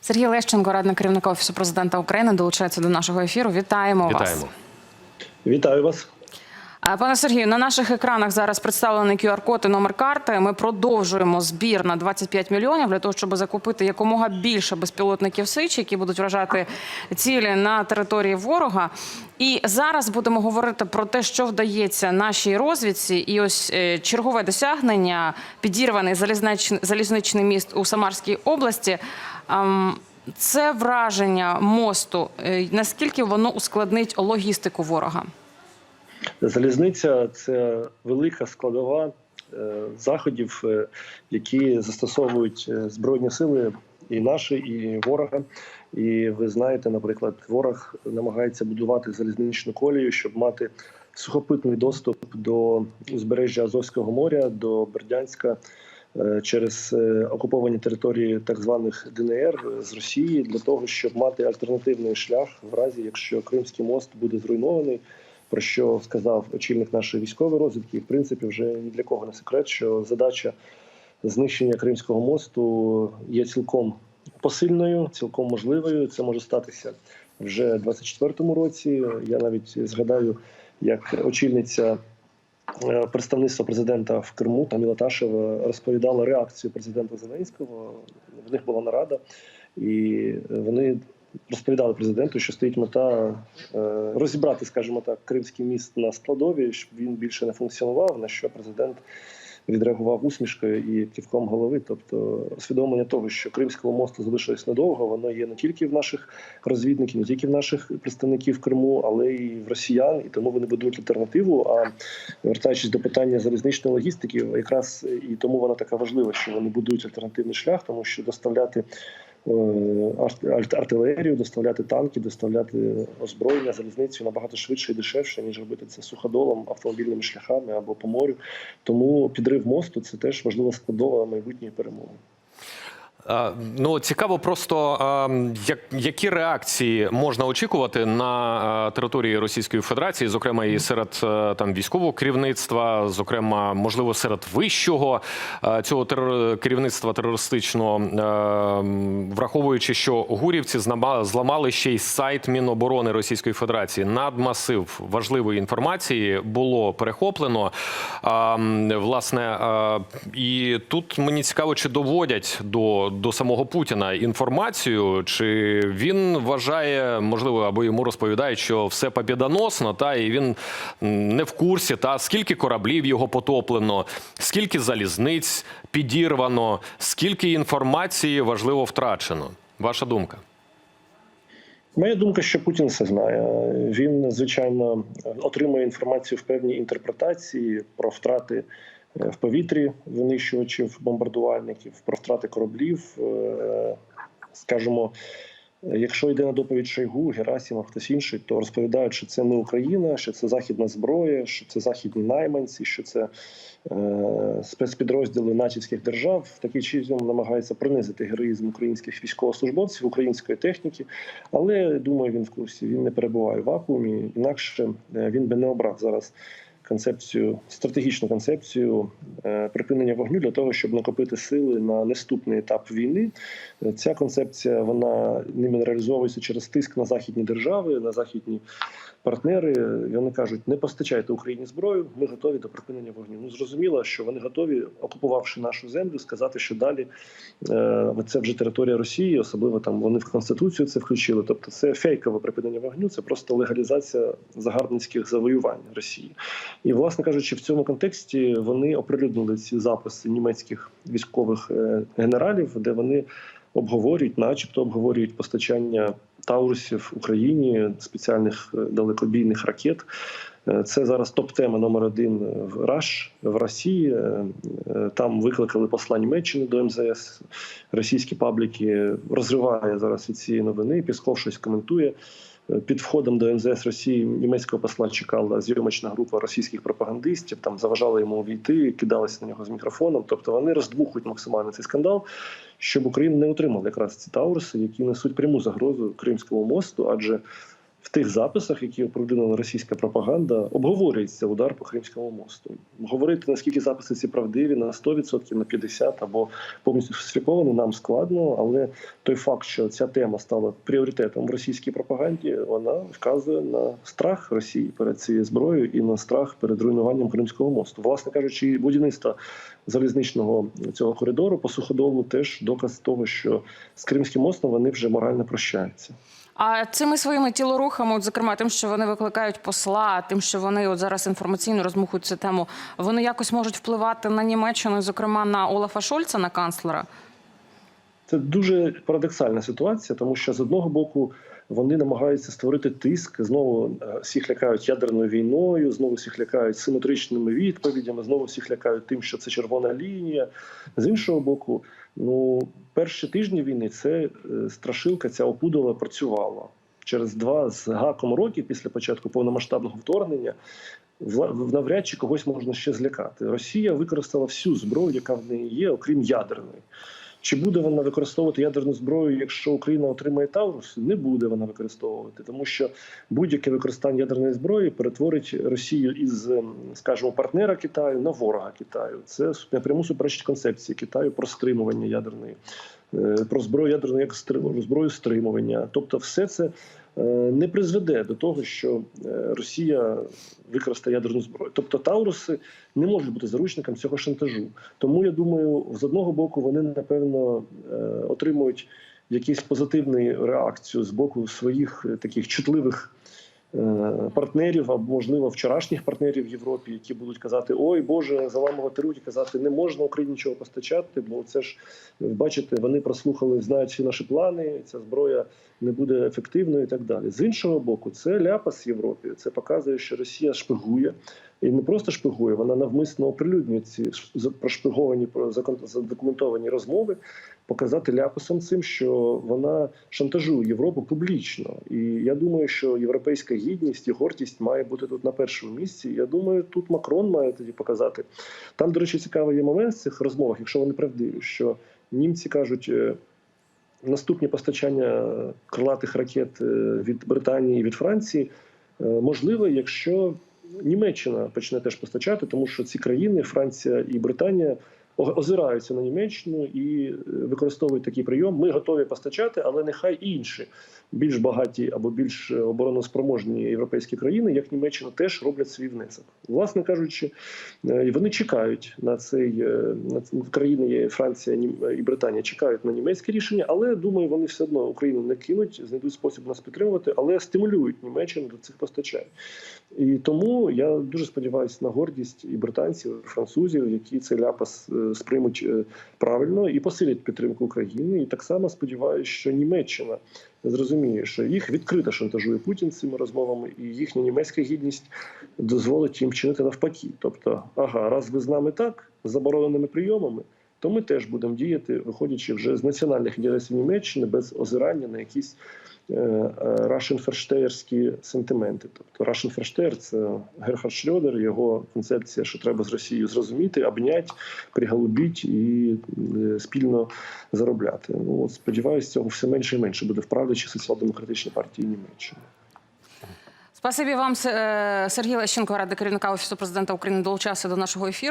Сергій Лещенко, радник керівника офісу президента України, долучається до нашого ефіру. Вітаємо, вас. Вітаю вас. А, Пане Сергію, на наших екранах зараз представлений QR-код і номер карти. Ми продовжуємо збір на 25 мільйонів для того, щоб закупити якомога більше безпілотників Сич, які будуть вражати цілі на території ворога. І зараз будемо говорити про те, що вдається нашій розвідці. І ось е, чергове досягнення підірваний залізничний, міст у Самарській області. Ам, Це враження мосту. Е, Наскільки воно ускладнить логістику ворога? Залізниця це велика складова е, заходів, е, які застосовують е, збройні сили і наші, і ворога. І ви знаєте, наприклад, ворог намагається будувати залізничну колію, щоб мати сухопитний доступ до узбережжя Азовського моря, до Бердянська. Через окуповані території так званих ДНР з Росії для того, щоб мати альтернативний шлях в разі, якщо Кримський мост буде зруйнований, про що сказав очільник нашої військової розвідки. В принципі, вже ні для кого не секрет, що задача знищення Кримського мосту є цілком посильною, цілком можливою. Це може статися вже в 24-му році. Я навіть згадаю, як очільниця. е, Представництва президента в Криму Таміла Ташева розповідала реакцію президента Зеленського. В них була нарада, і вони розповідали президенту, що стоїть мета е, розібрати, скажімо так, кримський міст на складові, щоб він більше не функціонував. На що президент відреагував усмішкою і кивком голови. Тобто, усвідомлення того, що Кримського мосту залишилось недовго, воно є не тільки в наших розвідників, не тільки в наших представників Криму, але і в росіян, і тому вони будують альтернативу. А вертаючись до питання залізничної логістики, якраз і тому вона така важлива, що вони будують альтернативний шлях, тому що доставляти. Е, арт- Артилерію, доставляти танки, доставляти озброєння, залізницю набагато швидше і дешевше, ніж робити це суходолом, автомобільними шляхами або по морю. Тому підрив мосту це теж важлива складова майбутньої перемоги. Ну цікаво, просто як, які реакції можна очікувати на території Російської Федерації, зокрема і серед там військового керівництва, зокрема, можливо, серед вищого цього терор... керівництва терористичного, враховуючи, що гурівці зламали ще й сайт Міноборони Російської Федерації. Надмасив важливої інформації було перехоплено. Власне, і тут мені цікаво, чи доводять до, до самого Путіна інформацію, чи він вважає, можливо, або йому розповідають, що все побідоносно, та і він не в курсі, та скільки кораблів його потоплено, скільки залізниць підірвано, скільки інформації важливо втрачено. Ваша думка? Моя думка, що Путін все знає. Він, звичайно, отримує інформацію в певній інтерпретації про втрати в повітрі винищувачів, бомбардувальників, про втрати кораблів. Е, Скажімо, якщо йде на доповідь Шойгу, Герасимов, хтось інший, то розповідають, що це не Україна, що це західна зброя, що це західні найманці, що це е, спецпідрозділи натівських держав. Такий чином намагається принизити героїзм українських військовослужбовців, української техніки. Але думаю, він в курсі. Він не перебуває в вакуумі. Інакше е, він би не обрав зараз концепцію, стратегічну концепцію е, припинення вогню для того, щоб накопити сили на наступний етап війни. Е, Ця концепція вона ними реалізовується через тиск на західні держави, на західні партнери. І Вони кажуть: не постачайте Україні зброю, ми готові до припинення вогню. Ну зрозуміло, що вони готові, окупувавши нашу землю, сказати, що далі е, це вже територія Росії, особливо там вони в конституцію це включили. Тобто, це фейкове припинення вогню, це просто легалізація загарбницьких завоювань Росії. І, власне кажучи, в цьому контексті вони оприлюднили ці записи німецьких військових е, генералів, де вони обговорюють, начебто обговорюють постачання таурусів Україні спеціальних е, далекобійних ракет. Е, Це зараз топ-тема номер один в РАШ в Росії. Там викликали посла Німеччини до МЗС. Російські пабліки розриває зараз від цієї новини. Пісков щось коментує. Під входом до МЗС Росії німецького посла чекала зйомочна група російських пропагандистів. Там заважали йому увійти, кидалися на нього з мікрофоном. Тобто вони роздмухують максимально цей скандал, щоб Україна не отримала якраз ці тауруси, які несуть пряму загрозу Кримському мосту, адже в тих записах, які оприлюднила російська пропаганда, обговорюється удар по Кримському мосту. Говорити наскільки записи ці правдиві на 100%, на 50% або повністю сфальсифіковані, нам складно. Але той факт, що ця тема стала пріоритетом в російській пропаганді, вона вказує на страх Росії перед цією зброєю і на страх перед руйнуванням Кримського мосту. Власне кажучи, будівництво залізничного цього коридору по суходолу теж доказ того, що з Кримським мостом вони вже морально прощаються. А цими своїми тілорухами, от, зокрема, тим, що вони викликають посла, тим, що вони от зараз інформаційно розмухують цю тему, вони якось можуть впливати на Німеччину, зокрема на Олафа Шольца, на канцлера. Це дуже парадоксальна ситуація, тому що з одного боку вони намагаються створити тиск. Знову е, всіх лякають ядерною війною, знову всіх лякають симетричними відповідями, знову всіх лякають тим, що це червона лінія. З іншого боку, ну перші тижні війни це е, страшилка, ця опудова працювала через два з гаком роки після початку повномасштабного вторгнення. Навряд чи когось можна ще злякати. Росія використала всю зброю, яка в неї є, окрім ядерної. Чи буде вона використовувати ядерну зброю, якщо Україна отримає Таврус? Не буде вона використовувати, тому що будь-яке використання ядерної зброї перетворить Росію із, ем, скажімо, партнера Китаю на ворога Китаю. Це напряму суперечить концепції Китаю про стримування ядерної, про зброю ядерної як стрим- зброю стримування. Тобто, все це е, не призведе до того, що е, Росія використає ядерну зброю. Тобто Тауруси не можуть бути заручником цього шантажу. Тому я думаю, з одного боку вони напевно е, отримують якусь позитивну реакцію з боку своїх е, таких чутливих. Е, Партнерів або можливо вчорашніх партнерів в Європі, які будуть казати: Ой Боже, заламувати руки, казати, не можна Україні нічого постачати, бо це ж бачите, вони прослухали, знають всі наші плани. Ця зброя не буде ефективною і так далі. З іншого боку, це ляпас Європі. Це показує, що Росія шпигує і не просто шпигує, вона навмисно оприлюднює ці прошпиговані задокументовані розмови, показати ляпасом цим, що вона шантажує Європу публічно. І я думаю, що європейська гідність і гордість має бути тут на першому місці. Я думаю, тут Макрон має тоді показати. Там, до речі, цікавий є момент в цих розмовах, якщо вони правдиві, що німці кажуть. е, Наступні постачання крилатих ракет е, від Британії і від Франції е, можливе, якщо Німеччина почне теж постачати, тому що ці країни, Франція і Британія, озираються на Німеччину і е, використовують такий прийом. Ми готові постачати, але нехай інші більш багаті або більш е, обороноспроможні європейські країни, як Німеччина, теж роблять свій внесок. Власне кажучи, е, вони чекають на цей е, на ц- країни Франція і Британія чекають на німецьке рішення, але думаю, вони все одно Україну не кинуть, знайдуть спосіб нас підтримувати, але стимулюють Німеччину до цих постачань. І тому я дуже сподіваюся на гордість і британців, і французів, які цей ляпас сприймуть правильно і посилять підтримку України. І так само сподіваюся, що Німеччина зрозуміє, що їх відкрито шантажує Путін цими розмовами, і їхня німецька гідність дозволить їм чинити навпаки. Тобто, ага, раз ви з нами так з забороненими прийомами. То ми теж будемо діяти, виходячи вже з національних інтересів Німеччини без озирання на якісь е, рашенферштеєрські сентименти. Тобто Рашенферштеєр – це Герхард Шрёдер, його концепція, що треба з Росією зрозуміти, обнять, приголубіть і е, спільно заробляти. Ну от сподіваюся, цього все менше і менше буде в правлячій соціал-демократичній партії Німеччини. Спасибі вам, е, Сергій Лещенко, ради керівника офісу президента України, долучався до нашого ефіру.